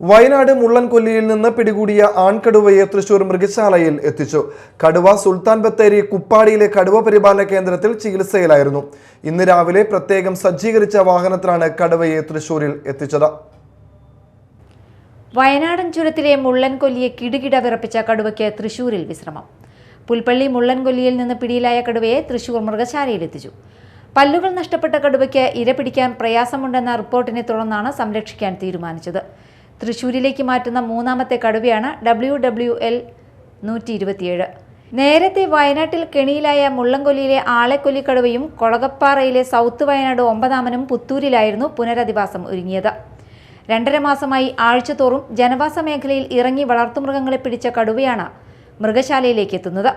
വയനാട് മുള്ളൻകൊല്ലിയിൽ നിന്ന് പിടികൂടിയ ആൺകടുവയെ തൃശൂർ മൃഗശാലയിൽ എത്തിച്ചു. കടുവ സുൽത്താൻ ബത്തേരി കുപ്പാടിയിലെ കടുവ പരിപാലന കേന്ദ്രത്തിൽ ചികിത്സയിലായിരുന്നു. ഇന്ന് രാവിലെ പ്രത്യേകം സജ്ജീകരിച്ച വാഹനത്തിലാണ് കടുവയെ തൃശൂരിൽ എത്തിച്ചത്. വയനാടൻ ചുരത്തിലെ മുള്ളൻകൊല്ലിയെ കിടുകിട വിറപ്പിച്ച കടുവയ്ക്ക് തൃശൂരിൽ വിശ്രമം. പുൽപ്പള്ളി മുള്ളൻകൊല്ലിയിൽ നിന്ന് പിടിയിലായ കടുവയെ തൃശൂർ മൃഗശാലയിൽ എത്തിച്ചു. പല്ലുകൾ നഷ്ടപ്പെട്ട കടുവയ്ക്ക് ഇര പിടിക്കാൻ പ്രയാസമുണ്ടെന്ന റിപ്പോർട്ടിനെ തുടർന്നാണ് സംരക്ഷിക്കാൻ തീരുമാനിച്ചത്. തൃശൂരിലേക്ക് മാറ്റുന്ന മൂന്നാമത്തെ കടുവയാണ് ഡബ്ല്യു ഡബ്ല്യു എൽ നൂറ്റി ഇരുപത്തിയേഴ് നേരത്തെ വയനാട്ടിൽ കെണിയിലായ മുള്ളംകൊല്ലിയിലെ ആളെക്കൊല്ലി കടുവയും കൊളകപ്പാറയിലെ സൗത്ത് വയനാട് ഒമ്പതാമനും പുത്തൂരിലായിരുന്നു പുനരധിവാസം ഒരുങ്ങിയത്. രണ്ടര മാസമായി ആഴ്ചതോറും ജനവാസ മേഖലയിൽ ഇറങ്ങി വളർത്തുമൃഗങ്ങളെ പിടിച്ച കടുവയാണ് മൃഗശാലയിലേക്ക് എത്തുന്നത്.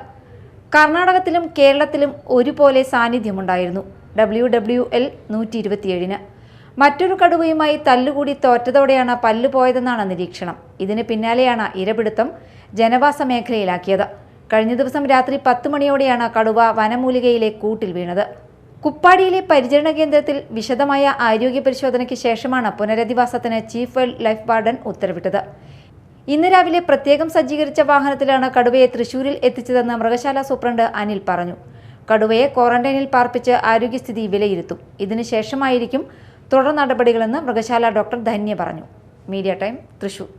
കർണാടകത്തിലും കേരളത്തിലും ഒരുപോലെ സാന്നിധ്യമുണ്ടായിരുന്നു ഡബ്ല്യു ഡബ്ല്യു എൽ നൂറ്റി ഇരുപത്തിയേഴിന് മറ്റൊരു കടുവയുമായി തല്ലുകൂടി തോറ്റതോടെയാണ് പല്ലു പോയതെന്നാണ് നിരീക്ഷണം. ഇതിന് പിന്നാലെയാണ് ഇരപിടുത്തം ജനവാസ മേഖലയിലാക്കിയത്. കഴിഞ്ഞ ദിവസം രാത്രി പത്ത് മണിയോടെയാണ് കടുവ വനമൂലികയിലെ കൂട്ടിൽ വീണത്. കുപ്പാടിയിലെ പരിചരണ കേന്ദ്രത്തിൽ വിശദമായ ആരോഗ്യ പരിശോധനയ്ക്ക് ശേഷമാണ് പുനരധിവാസത്തിന് ചീഫ് വൈൽഡ് ലൈഫ് വാർഡൻ ഉത്തരവിട്ടത്. ഇന്ന് രാവിലെ പ്രത്യേകം സജ്ജീകരിച്ച വാഹനത്തിലാണ് കടുവയെ തൃശൂരിൽ എത്തിച്ചതെന്ന് മൃഗശാല സൂപ്രണ്ട് അനിൽ പറഞ്ഞു. കടുവയെ ക്വാറന്റൈനിൽ പാർപ്പിച്ച് ആരോഗ്യസ്ഥിതി വിലയിരുത്തും. ഇതിനുശേഷമായിരിക്കും തുടർ നടപടികളെന്ന് മൃഗശാല ഡോക്ടർ ധന്യ പറഞ്ഞു. Media time Thrissur.